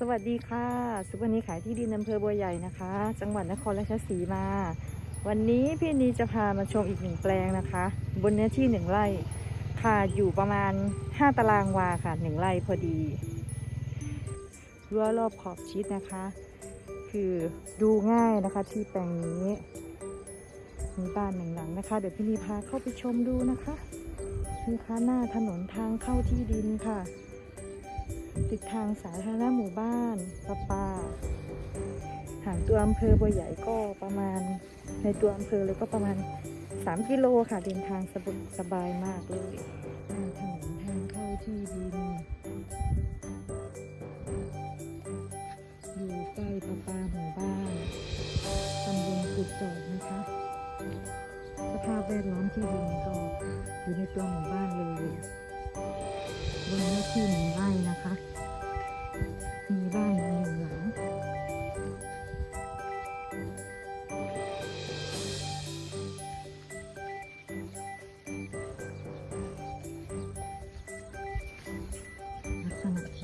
สวัสดีค่ะสุวรรณีขายที่ดินอำเภอบัวใหญ่นะคะ จังหวัดนครราชสีมา วันนี้พี่นีจะพามาชมอีกหนึ่งแปลงนะคะ บนเนื้อที่หนึ่งไร่ค่ะอยู่ประมาณ 5 ตารางวาค่ะหนึ่งไร่พอดีรั้วรอบขอบชิดนะคะ คือดูง่ายนะคะที่แปลงนี้ มีบ้านหนึ่งหลังนะคะ เดี๋ยวพี่นีพาเข้าไปชมดูนะคะนี่ค่ะหน้าถนนทางเข้าที่ดินค่ะ ติดทางสาธารณะหมู่บ้านประปาห่างตัวอำเภอบัวใหญ่ก็ประมาณในตัวอำเภอเลยก็ประมาณ 3 กิโลค่ะเดินทางสะดวกสบายมากเลยทางถนนทางเข้าที่ดินอยู่ใกล้ประปาหมู่บ้านตำบลกุดจอกนะคะ สภาพแวดล้อมที่ดินก็อยู่ในตัวหมู่บ้านเลยบนเนื้อที่หนึ่ง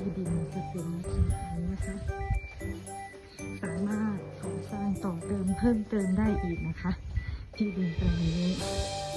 ที่ดินจะเป็นลักษณะนี้นะคะ สามารถก่อสร้างต่อเติมเพิ่มเติมได้อีกนะคะ ที่ดินแปลงนี้